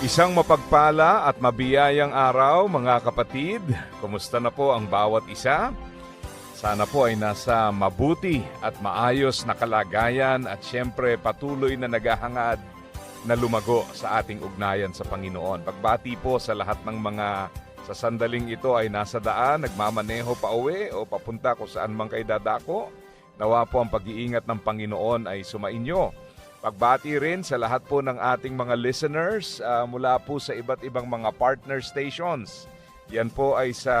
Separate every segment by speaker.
Speaker 1: Isang mapagpala at mabiyayang araw mga kapatid. Kumusta na po ang bawat isa? Sana po ay nasa mabuti at maayos na kalagayan at siyempre patuloy na naghahangad na lumago sa ating ugnayan sa Panginoon. Pagbati po sa lahat ng mga sa sandaling ito ay nasa daan, nagmamaneho pa uwi o papunta kung saan man kayo dadako. Nawa po ang pag-iingat ng Panginoon ay sumainyo. Pagbati rin sa lahat po ng ating mga listeners ah, mula po sa iba't ibang mga partner stations. Yan po ay sa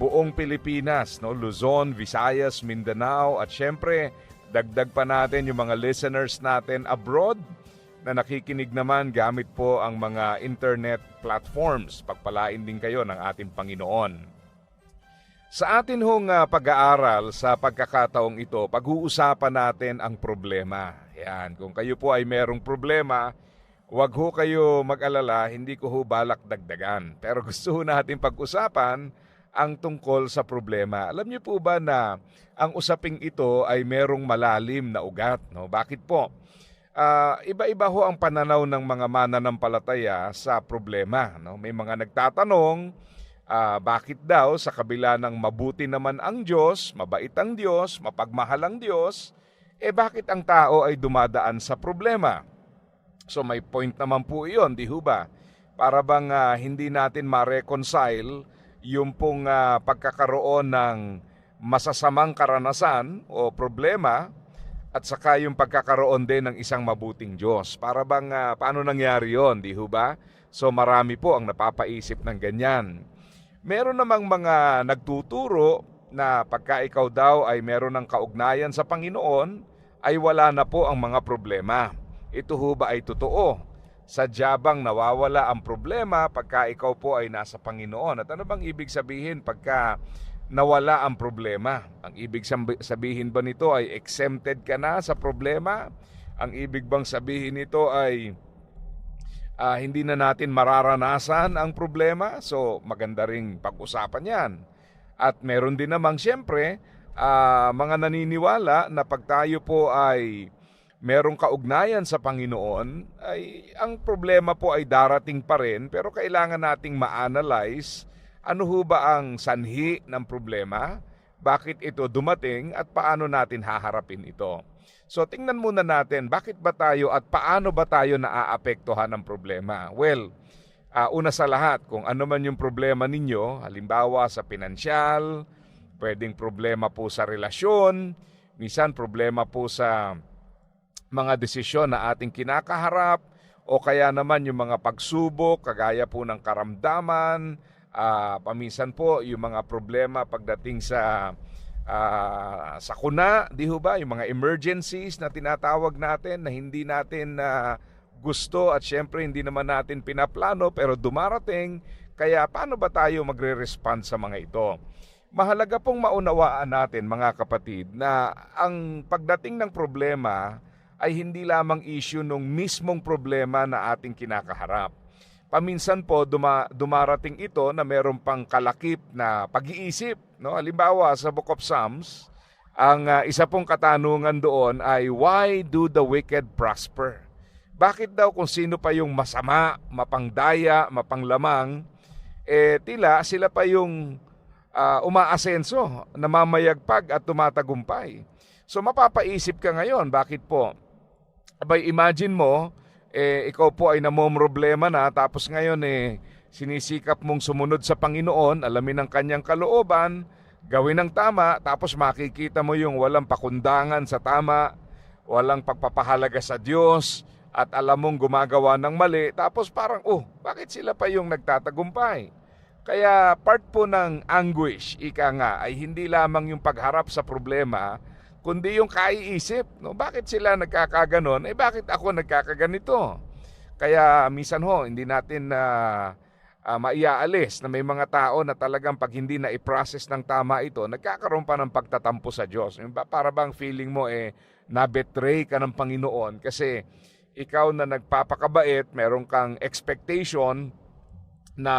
Speaker 1: buong Pilipinas, no? Luzon, Visayas, Mindanao at syempre dagdag pa natin yung mga listeners natin abroad na nakikinig naman gamit po ang mga internet platforms. Pagpalain din kayo ng ating Panginoon. Sa atin hong ah, pag-aaral sa pagkakataong ito, pag-uusapan natin ang problema. Yan, kung kayo po ay merong problema, huwag ho kayo mag-alala, hindi ko ho balak dagdagan. Pero gusto ho natin pag-usapan ang tungkol sa problema. Alam niyo po ba na ang usaping ito ay merong malalim na ugat? No? Bakit po? Ah, iba-iba ho ang pananaw ng mga mananampalataya sa problema. No? May mga nagtatanong, ah, bakit daw sa kabila ng mabuti naman ang Diyos, mabait ang Diyos, mapagmahal ang Diyos, eh bakit ang tao ay dumadaan sa problema? So may point naman po iyon, di ho ba? Para bang ah, hindi natin ma-reconcile yung pong ah, pagkakaroon ng masasamang karanasan o problema at saka yung pagkakaroon din ng isang mabuting Diyos. Para bang ah, paano nangyari yon, di ho ba? So marami po ang napapaisip ng ganyan. Meron namang mga nagtuturo na pagka ikaw daw ay meron ng kaugnayan sa Panginoon, ay wala na po ang mga problema. Ito ho ba ay totoo? Sadya bang nawawala ang problema pagka ikaw po ay nasa Panginoon? At ano bang ibig sabihin pagka nawala ang problema? Ang ibig sabihin ba nito ay exempted ka na sa problema? Ang ibig bang sabihin nito ay ah, hindi na natin mararanasan ang problema? So maganda ring pag-usapan yan. At meron din namang siyempre ah, mga naniniwala na pag tayo po ay merong kaugnayan sa Panginoon, ay ang problema po ay darating pa rin pero kailangan nating ma-analyze ano ho ba ang sanhi ng problema, bakit ito dumating at paano natin haharapin ito. So tingnan muna natin bakit ba tayo at paano ba tayo naaapektuhan ng problema. Well, ah, una sa lahat, kung ano man yung problema ninyo, halimbawa sa pinansyal, pwedeng problema po sa relasyon, minsan problema po sa mga desisyon na ating kinakaharap, o kaya naman yung mga pagsubok, kagaya po ng karamdaman, ah, paminsan po yung mga problema pagdating sa ah, sakuna, di ho ba? Yung mga emergencies na tinatawag natin na hindi natin na gusto at syempre hindi naman natin pinaplano pero dumarating. Kaya paano ba tayo magre-respond sa mga ito? Mahalaga pong maunawaan natin mga kapatid na ang pagdating ng problema ay hindi lamang issue nung mismong problema na ating kinakaharap. Paminsan po duma, dumarating ito na meron pang kalakip na pag-iisip. No? Halimbawa sa Book of Psalms, ang ah, isa pong katanungan doon ay why do the wicked prosper? Bakit daw kung sino pa yung masama, mapangdaya, mapanglamang, eh tila sila pa yung ah, umaasenso, namamayagpag at tumatagumpay. So mapapaisip ka ngayon, bakit po? Abay, imagine mo, eh, ikaw po ay namomroblema na tapos ngayon eh, sinisikap mong sumunod sa Panginoon, alamin ang kanyang kalooban, gawin ang tama, tapos makikita mo yung walang pakundangan sa tama, walang pagpapahalaga sa Diyos, at alam mong gumagawa ng mali, tapos parang, oh, bakit sila pa yung nagtatagumpay? Kaya part po ng anguish, ika nga, ay hindi lamang yung pagharap sa problema, kundi yung kaiisip. No? Bakit sila nagkakaganon? Eh bakit ako nagkakaganito? Kaya minsan ho, hindi natin na ah, maiaalis na may mga tao na talagang pag hindi na i-process ng tama ito, nagkakaroon pa ng pagtatampo sa Diyos. Para bang feeling mo eh, na-betray ka ng Panginoon kasi ikaw na nagpapakabait, meron kang expectation na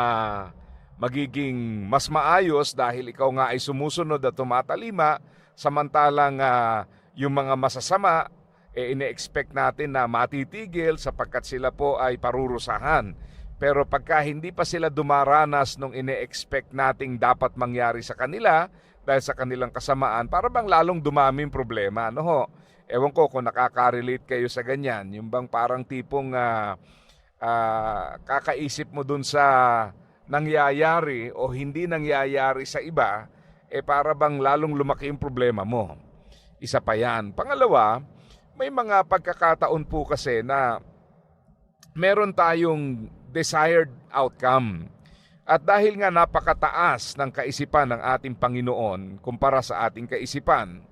Speaker 1: magiging mas maayos dahil ikaw nga ay sumusunod at tumatalima samantalang ah, yung mga masasama eh ine-expect natin na matitigil sapagkat sila po ay parurusahan. Pero pagka hindi pa sila dumaranas nung ine-expect nating dapat mangyari sa kanila dahil sa kanilang kasamaan, para bang lalong dumami yung problema. Ano ho? Ewan ko kung nakaka-relate kayo sa ganyan. Yung bang parang tipong ah, ah, kakaisip mo dun sa nangyayari o hindi nangyayari sa iba, eh para bang lalong lumaki yung problema mo. Isa pa yan. Pangalawa, may mga pagkakataon po kasi na meron tayong desired outcome. At dahil nga napakataas ng kaisipan ng ating Panginoon kumpara sa ating kaisipan,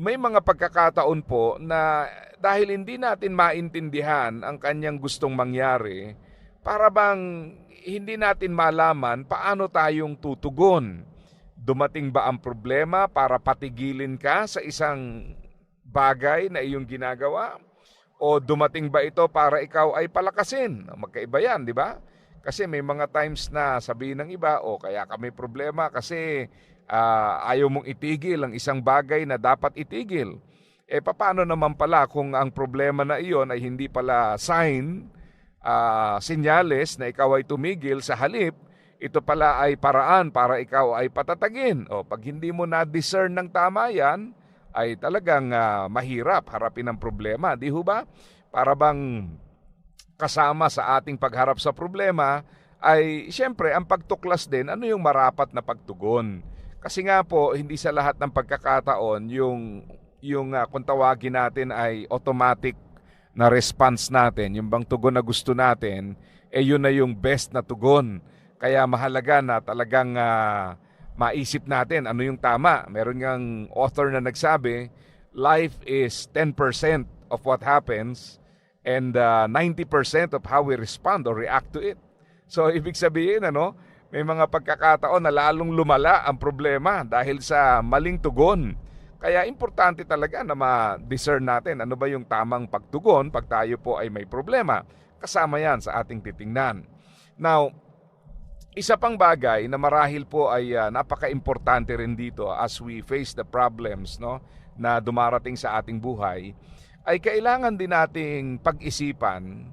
Speaker 1: may mga pagkakataon po na dahil hindi natin maintindihan ang kanyang gustong mangyari, para bang hindi natin malaman paano tayong tutugon. Dumating ba ang problema para patigilin ka sa isang bagay na iyong ginagawa? O dumating ba ito para ikaw ay palakasin? Magkaiba yan, di ba? Kasi may mga times na sabihin ng iba, o kaya ka may problema kasi ah, ayaw mong itigil ang isang bagay na dapat itigil. Eh paano naman pala kung ang problema na iyon ay hindi pala sign, ah, senyales na ikaw ay tumigil sa halip, ito pala ay paraan para ikaw ay patatagin. O pag hindi mo na-discern ng tama yan, ay talagang ah, mahirap harapin ang problema. Di ho ba? Para bang kasama sa ating pagharap sa problema ay siyempre ang pagtuklas din ano yung marapat na pagtugon. Kasi nga po hindi sa lahat ng pagkakataon yung yung ah, kung tawagin natin ay automatic na response natin, yung bang tugon na gusto natin, eh yun na yung best na tugon. Kaya mahalaga na talagang ah, maisip natin ano yung tama. Meron ngang author na nagsabi, life is 10% of what happens and uh, 90% of how we respond or react to it. So ibig sabihin ano, may mga pagkakataon na lalong lumala ang problema dahil sa maling tugon. Kaya importante talaga na ma-discern natin ano ba yung tamang pagtugon pag tayo po ay may problema. Kasama yan sa ating titingnan. Now, isa pang bagay na marahil po ay ah, napaka-importante rin dito as we face the problems no na dumarating sa ating buhay ay kailangan din nating pag-isipan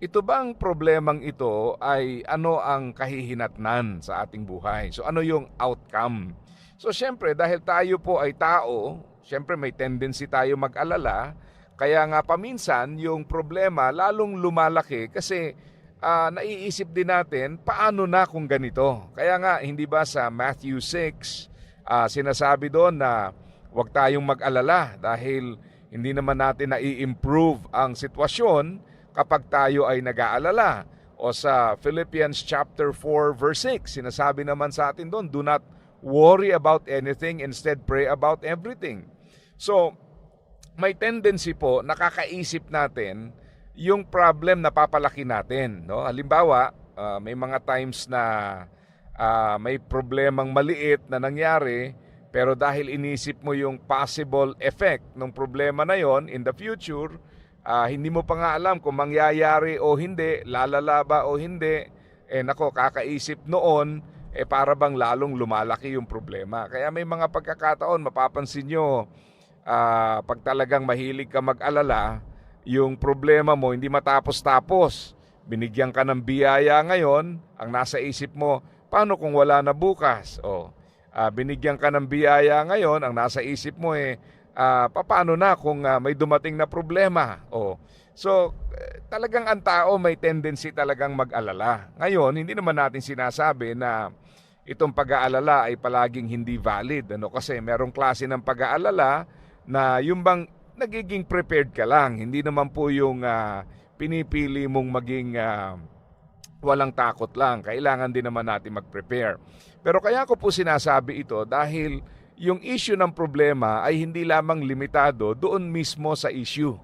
Speaker 1: ito bang problemang ito ay ano ang kahihinatnan sa ating buhay? So ano yung outcome? So syempre dahil tayo po ay tao, syempre may tendency tayo mag-alala, kaya nga paminsan yung problema lalong lumalaki kasi ah, naiisip din natin paano na kung ganito. Kaya nga hindi ba sa Matthew 6 ah, sinasabi doon na huwag tayong mag-alala dahil hindi naman natin na-improve ang sitwasyon kapag tayo ay nag-aalala. O sa Philippians chapter 4 verse 6, sinasabi naman sa atin doon, do not worry about anything, instead pray about everything. So, may tendency po, nakakaisip natin yung problem na papalaki natin. No? Halimbawa, ah, may mga times na ah, may problemang maliit na nangyari, pero dahil inisip mo yung possible effect ng problema na yon in the future, ah, hindi mo pa nga alam kung mangyayari o hindi, lalala ba o hindi, eh nako, kakaisip noon, eh para bang lalong lumalaki yung problema. Kaya may mga pagkakataon, mapapansin nyo, ah, pag talagang mahilig ka mag-alala, yung problema mo hindi matapos-tapos. Binigyan ka ng biyaya ngayon, ang nasa isip mo, paano kung wala na bukas? O, ah, binigyan ka ng biyaya ngayon, ang nasa isip mo eh, ah, paano na kung ah, may dumating na problema? O, so, talagang ang tao may tendency talagang mag-alala. Ngayon, hindi naman natin sinasabi na itong pag-aalala ay palaging hindi valid. Ano? Kasi merong klase ng pag-aalala na yung bang nagiging prepared ka lang. Hindi naman po yung ah, pinipili mong maging ah, walang takot lang. Kailangan din naman natin mag-prepare. Pero kaya ko po sinasabi ito dahil yung issue ng problema ay hindi lamang limitado doon mismo sa issue.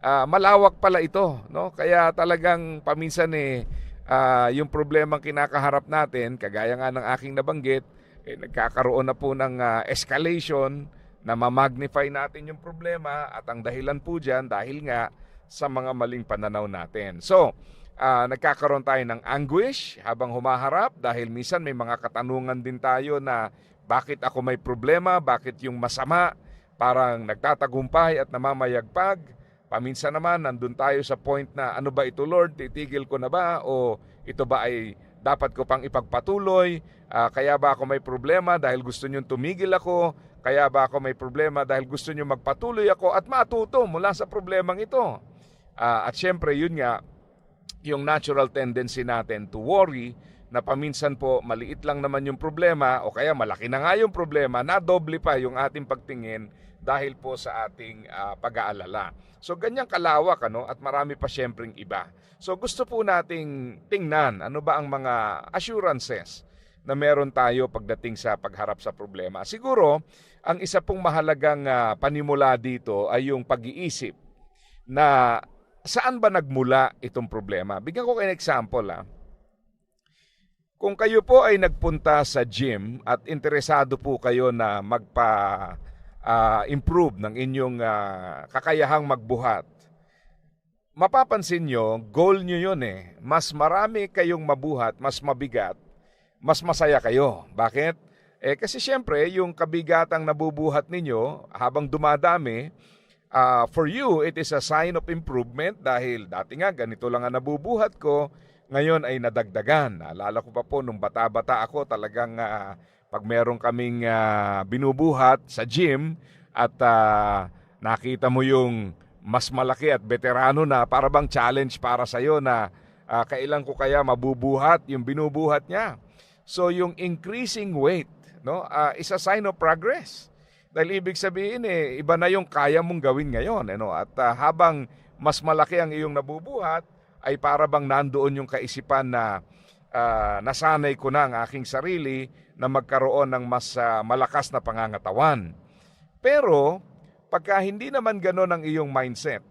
Speaker 1: ah, malawak pala ito, no? Kaya talagang paminsan eh ah, yung problemang kinakaharap natin, kagaya nga ng aking nabanggit, eh, nagkakaroon na po ng ah, escalation na ma-magnify natin yung problema at ang dahilan po dyan dahil nga sa mga maling pananaw natin. So, ah, nagkakaroon tayo ng anguish habang humaharap dahil minsan may mga katanungan din tayo na bakit ako may problema, bakit yung masama parang nagtatagumpay at namamayagpag. Paminsan naman nandun tayo sa point na ano ba ito Lord, titigil ko na ba o ito ba ay dapat ko pang ipagpatuloy? Ah, kaya ba ako may problema dahil gusto nyo tumigil ako? Kaya ba ako may problema dahil gusto nyo magpatuloy ako at matuto mula sa problemang ito? Ah, at syempre yun nga, yung natural tendency natin to worry na paminsan po maliit lang naman yung problema o kaya malaki na nga yung problema, na doble pa yung ating pagtingin dahil po sa ating ah, pag-aalala. So ganyang kalawak ano at marami pa syempreng iba. So gusto po nating tingnan ano ba ang mga assurances na meron tayo pagdating sa pagharap sa problema. Siguro ang isa pong mahalagang ah, panimula dito ay yung pag-iisip na saan ba nagmula itong problema. Bigyan ko kayo ng example ah. Kung kayo po ay nagpunta sa gym at interesado po kayo na magpa ah, improve ng inyong ah, kakayahang magbuhat, mapapansin nyo, goal nyo yun eh. Mas marami kayong mabuhat, mas mabigat, mas masaya kayo. Bakit? Eh kasi syempre, yung kabigatang nabubuhat ninyo habang dumadami, ah, for you, it is a sign of improvement dahil dati nga ganito lang ang nabubuhat ko, ngayon ay nadagdagan. Naalala ko pa po nung bata-bata ako talagang ah, pag meron kaming ah, binubuhat sa gym at ah, nakita mo yung mas malaki at veterano na para bang challenge para sa iyo na ah, kailan ko kaya mabubuhat yung binubuhat niya. So yung increasing weight, no, ah, is a sign of progress. Dahil ibig sabihin eh iba na yung kaya mong gawin ngayon, ano? At ah, habang mas malaki ang iyong nabubuhat, ay para bang nandoon yung kaisipan na ah, nasanay ko na ang aking sarili na magkaroon ng mas ah, malakas na pangangatawan. Pero pagka hindi naman gano'n ang iyong mindset,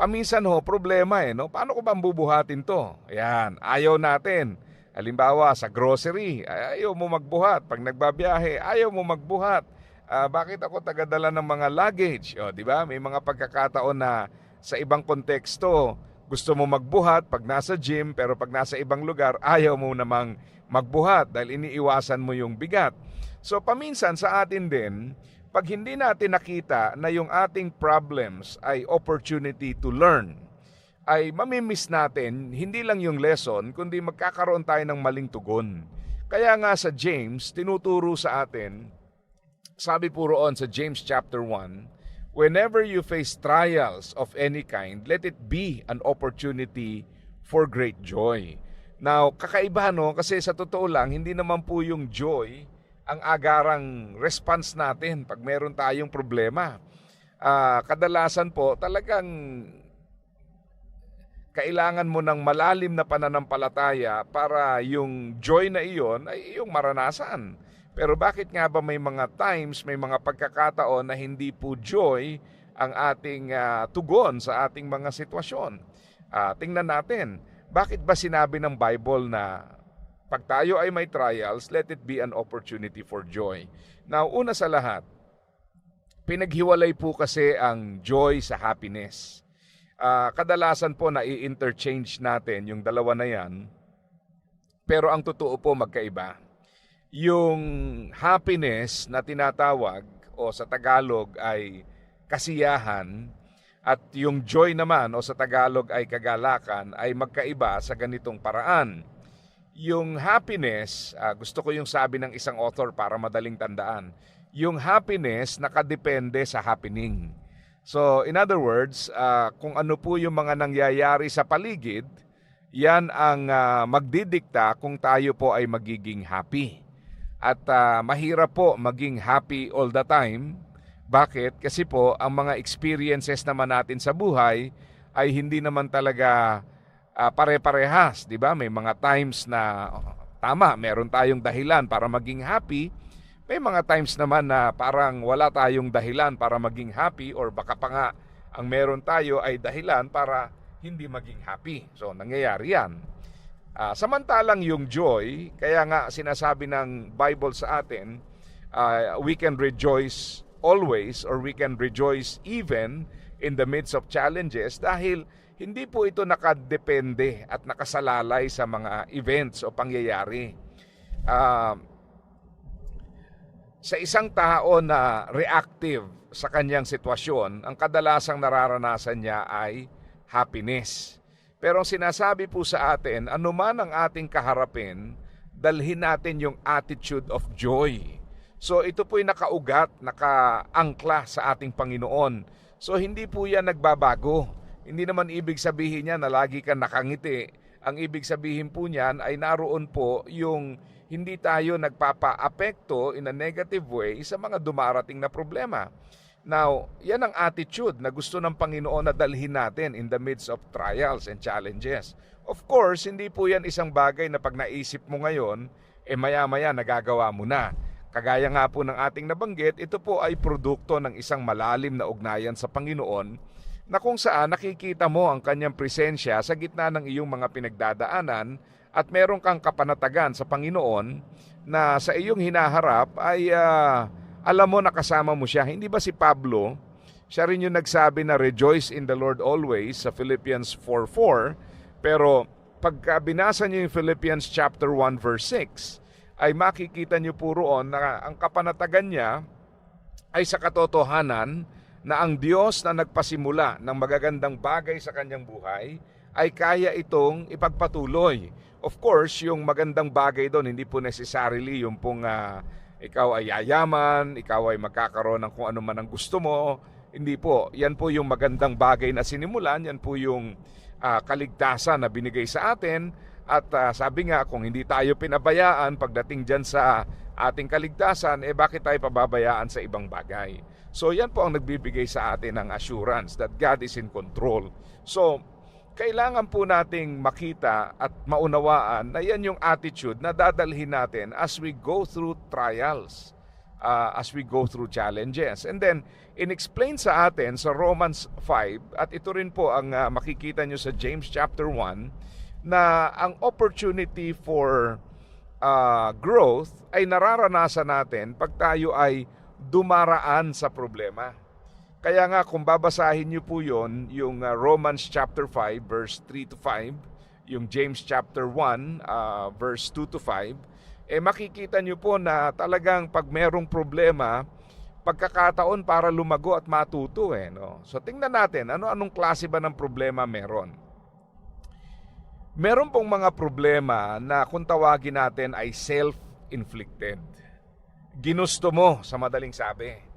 Speaker 1: paminsan ho, problema eh, no? Paano ko ba bubuhatin to? Ayan, ayaw natin. Halimbawa, sa grocery, ay- ayaw mo magbuhat. Pag nagbabiyahe, ayaw mo magbuhat. Ah, bakit ako tagadala ng mga luggage? O, di ba? May mga pagkakataon na sa ibang konteksto, gusto mo magbuhat pag nasa gym, pero pag nasa ibang lugar, ayaw mo namang magbuhat dahil iniiwasan mo yung bigat. So, paminsan sa atin din, pag hindi natin nakita na yung ating problems ay opportunity to learn, ay mamimiss natin hindi lang yung lesson, kundi magkakaroon tayo ng maling tugon. Kaya nga sa James, tinuturo sa atin, sabi po roon sa James chapter 1, whenever you face trials of any kind, let it be an opportunity for great joy. Now, kakaiba no, kasi sa totoo lang, hindi naman po yung joy ang agarang response natin pag meron tayong problema. Ah, kadalasan po, talagang kailangan mo ng malalim na pananampalataya para yung joy na iyon ay iyong maranasan. Pero bakit nga ba may mga times, may mga pagkakataon na hindi po joy ang ating ah, tugon sa ating mga sitwasyon? Ah, tingnan natin, bakit ba sinabi ng Bible na pag tayo ay may trials, let it be an opportunity for joy? Now, una sa lahat, pinaghiwalay po kasi ang joy sa happiness. Ah, kadalasan po na i-interchange natin yung dalawa na yan. Pero ang totoo po magkaiba. Yung happiness na tinatawag o sa Tagalog ay kasiyahan at yung joy naman o sa Tagalog ay kagalakan ay magkaiba sa ganitong paraan. Yung happiness, ah, gusto ko yung sabi ng isang author para madaling tandaan. Yung happiness nakadepende sa happening. So, in other words, ah, kung ano po yung mga nangyayari sa paligid, yan ang ah, magdidikta kung tayo po ay magiging happy. At ah, mahirap po maging happy all the time. Bakit? Kasi po, ang mga experiences naman natin sa buhay ay hindi naman talaga ah, pare-parehas, 'di ba? May mga times na oh, tama, meron tayong dahilan para maging happy. May mga times naman na parang wala tayong dahilan para maging happy or baka pa nga ang meron tayo ay dahilan para hindi maging happy. So, nangyayari yan. Ah, samantalang yung joy, kaya nga sinasabi ng Bible sa atin, ah, we can rejoice always or we can rejoice even in the midst of challenges dahil hindi po ito nakadepende at nakasalalay sa mga events o pangyayari. Ah, sa isang tao na reactive sa kanyang sitwasyon, ang kadalasang nararanasan niya ay happiness. Pero ang sinasabi po sa atin, anuman ang ating kaharapin, dalhin natin yung attitude of joy. So ito po'y nakaugat, nakaangkla sa ating Panginoon. So hindi po yan nagbabago. Hindi naman ibig sabihin niya na lagi ka nakangiti. Ang ibig sabihin po niyan ay naroon po yung hindi tayo nagpapa-apekto in a negative way sa mga dumarating na problema. Now, yan ang attitude na gusto ng Panginoon na dalhin natin in the midst of trials and challenges. Of course, hindi po yan isang bagay na pag naisip mo ngayon, eh maya-maya nagagawa mo na. Kagaya nga po ng ating nabanggit, ito po ay produkto ng isang malalim na ugnayan sa Panginoon na kung saan nakikita mo ang kanyang presensya sa gitna ng iyong mga pinagdadaanan at meron kang kapanatagan sa Panginoon na sa iyong hinaharap ay ah, alam mo nakasama mo siya. Hindi ba si Pablo, siya rin yung nagsabi na rejoice in the Lord always sa Philippians 4.4 pero pagka binasa niyo yung Philippians chapter 1 verse 6 ay makikita niyo po roon na ang kapanatagan niya ay sa katotohanan na ang Diyos na nagpasimula ng magagandang bagay sa kanyang buhay ay kaya itong ipagpatuloy. Of course, yung magandang bagay doon, hindi po necessarily yung pong ah, ikaw ay yayaman, ikaw ay magkakaroon ng kung ano man ang gusto mo. Hindi po. Yan po yung magandang bagay na sinimulan. Yan po yung ah, kaligtasan na binigay sa atin. At ah, sabi nga, kung hindi tayo pinabayaan pagdating dyan sa ating kaligtasan, eh bakit tayo pababayaan sa ibang bagay? So yan po ang nagbibigay sa atin ng assurance that God is in control. So, kailangan po nating makita at maunawaan na yan yung attitude na dadalhin natin as we go through trials, uh, as we go through challenges. And then, in-explain sa atin sa Romans 5, at ito rin po ang uh, makikita nyo sa James chapter 1, na ang opportunity for uh, growth ay nararanasan natin pag tayo ay dumaraan sa problema. Kaya nga kung babasahin niyo po 'yon, yung uh, Romans chapter 5 verse 3 to 5, yung James chapter 1 uh, verse 2 to 5, eh makikita niyo po na talagang pag merong problema, pagkakataon para lumago at matuto eh, no. So tingnan natin ano anong klase ba ng problema meron. Meron pong mga problema na kung tawagin natin ay self-inflicted. Ginusto mo sa madaling sabi.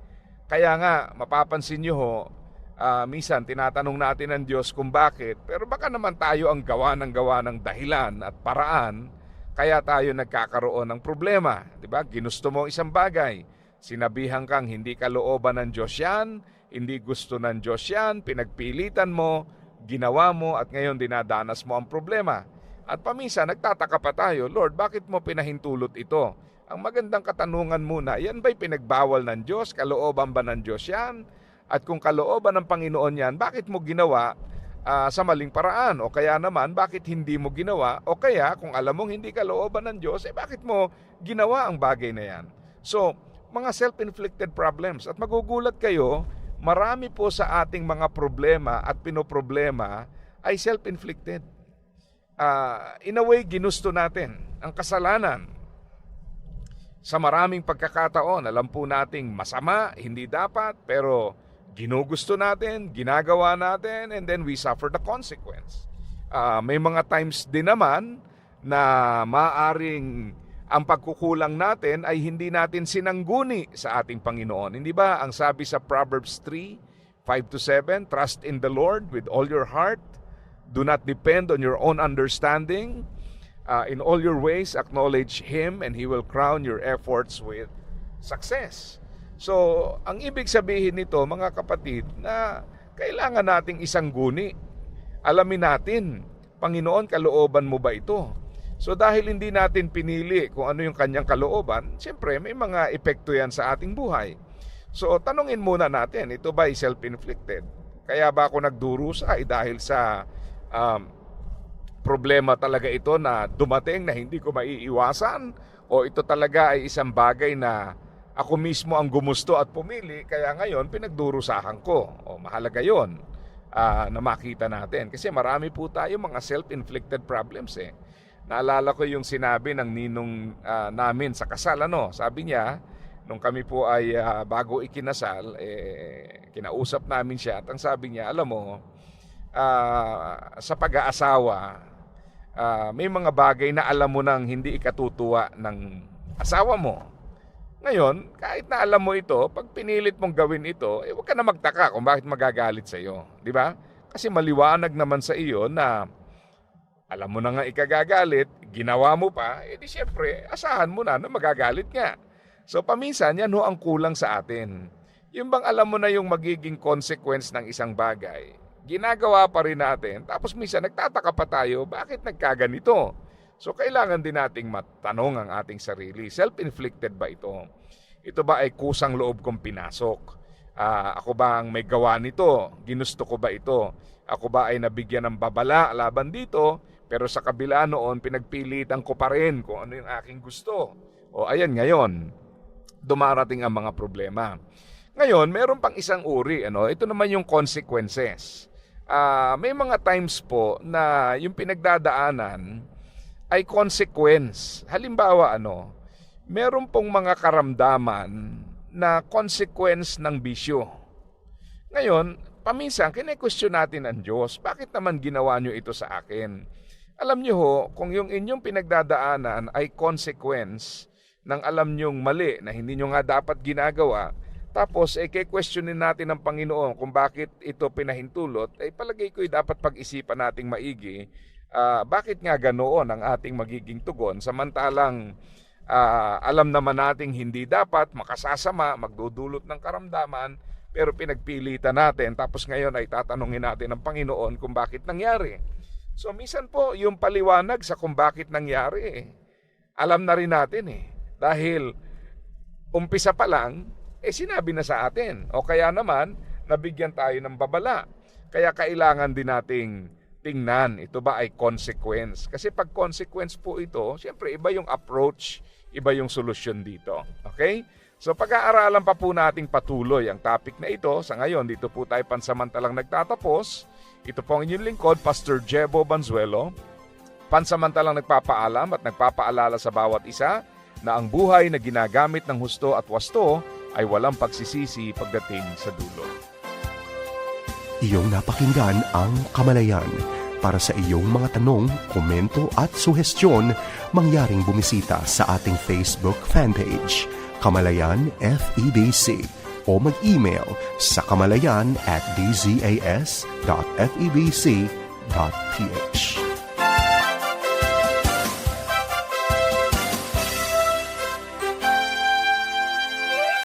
Speaker 1: Kaya nga, mapapansin nyo ho, ah, minsan tinatanong natin ng Diyos kung bakit, pero baka naman tayo ang gawa ng gawa ng dahilan at paraan, kaya tayo nagkakaroon ng problema. 'Di ba? Ginusto mo ang isang bagay, sinabihan kang hindi ka looban ng Diyos yan, hindi gusto ng Diyos yan, pinagpilitan mo, ginawa mo at ngayon dinadanas mo ang problema. At paminsan nagtataka pa tayo, Lord, bakit mo pinahintulot ito? Ang magandang katanungan muna, yan ba'y pinagbawal ng Diyos? Kalooban ba ng Diyos yan? At kung kalooban ng Panginoon yan, bakit mo ginawa ah, sa maling paraan? O kaya naman, bakit hindi mo ginawa? O kaya, kung alam mong hindi kalooban ng Diyos, eh bakit mo ginawa ang bagay na yan? So, mga self-inflicted problems. At magugulat kayo, marami po sa ating mga problema at pinoproblema ay self-inflicted. Ah, in a way, ginusto natin ang kasalanan sa maraming pagkakataon, alam po nating masama, hindi dapat, pero ginugusto natin, ginagawa natin, and then we suffer the consequence. Ah, may mga times din naman na maaring ang pagkukulang natin ay hindi natin sinangguni sa ating Panginoon. Hindi ba ang sabi sa Proverbs 3, 5 to 7, Trust in the Lord with all your heart. Do not depend on your own understanding. Uh, in all your ways, acknowledge Him and He will crown your efforts with success. So, ang ibig sabihin nito, mga kapatid, na kailangan nating isang guni. Alamin natin, Panginoon, kalooban mo ba ito? So dahil hindi natin pinili kung ano yung kanyang kalooban, siyempre may mga epekto yan sa ating buhay. So tanungin muna natin, ito ba ay self-inflicted? Kaya ba ako nagdurusa? Eh, dahil sa um, problema talaga ito na dumating na hindi ko maiiwasan? O ito talaga ay isang bagay na ako mismo ang gumusto at pumili kaya ngayon pinagdurusahan ko. O mahalaga yon ah, na makita natin. Kasi marami po tayo mga self-inflicted problems eh. Naalala ko yung sinabi ng ninong ah, namin sa kasal, ano? Sabi niya, nung kami po ay ah, bago ikinasal, eh, kinausap namin siya at ang sabi niya, alam mo, ah, sa pag-aasawa, ah, may mga bagay na alam mo nang hindi ikatutuwa ng asawa mo. Ngayon, kahit na alam mo ito, pag pinilit mong gawin ito, eh huwag ka na magtaka kung bakit magagalit sa iyo, di ba? Kasi maliwanag naman sa iyo na alam mo na nga ikagagalit, ginawa mo pa, eh di syempre, asahan mo na na magagalit nga. So paminsan, yan ho ang kulang sa atin. Yung bang alam mo na yung magiging consequence ng isang bagay, ginagawa pa rin natin, tapos minsan nagtataka pa tayo, bakit nagkaganito? So kailangan din nating matanong ang ating sarili, self-inflicted ba ito? Ito ba ay kusang loob kong pinasok? Ah, ako ba ang may gawa nito? Ginusto ko ba ito? Ako ba ay nabigyan ng babala laban dito? Pero sa kabila noon, pinagpilitan ko pa rin kung ano yung aking gusto. O ayan ngayon, dumarating ang mga problema. Ngayon, meron pang isang uri. Ano? Ito naman yung consequences. Ah, may mga times po na yung pinagdadaanan ay consequence. Halimbawa, ano, meron pong mga karamdaman na consequence ng bisyo. Ngayon, paminsan, kine-question natin ang Diyos, bakit naman ginawa nyo ito sa akin? Alam nyo ho, kung yung inyong pinagdadaanan ay consequence ng alam nyong mali na hindi nyo nga dapat ginagawa, tapos eh questionin natin ng Panginoon kung bakit ito pinahintulot, ay palagay ko'y dapat pag-isipan nating maigi, ah, bakit nga ganoon ang ating magiging tugon samantalang ah, alam naman nating hindi dapat makasasama, magdudulot ng karamdaman, pero pinagpilitan natin tapos ngayon ay tatanungin natin ng Panginoon kung bakit nangyari. So minsan po yung paliwanag sa kung bakit nangyari, eh, alam na rin natin eh. Dahil umpisa pa lang, eh sinabi na sa atin. O kaya naman, nabigyan tayo ng babala. Kaya kailangan din nating tingnan, ito ba ay consequence? Kasi pag consequence po ito, siyempre iba yung approach, iba yung solusyon dito. Okay? So pag-aaralan pa po nating patuloy ang topic na ito. Sa ngayon, dito po tayo pansamantalang nagtatapos. Ito po ang inyong lingkod, Pastor Jebo Banzuelo. Pansamantalang nagpapaalam at nagpapaalala sa bawat isa na ang buhay na ginagamit ng husto at wasto ay walang pagsisisi pagdating sa dulo.
Speaker 2: Iyong napakinggan ang Kamalayan. Para sa iyong mga tanong, komento at suhestyon, mangyaring bumisita sa ating Facebook fanpage, Kamalayan FEBC o mag-email sa kamalayan at dzas.febc.ph.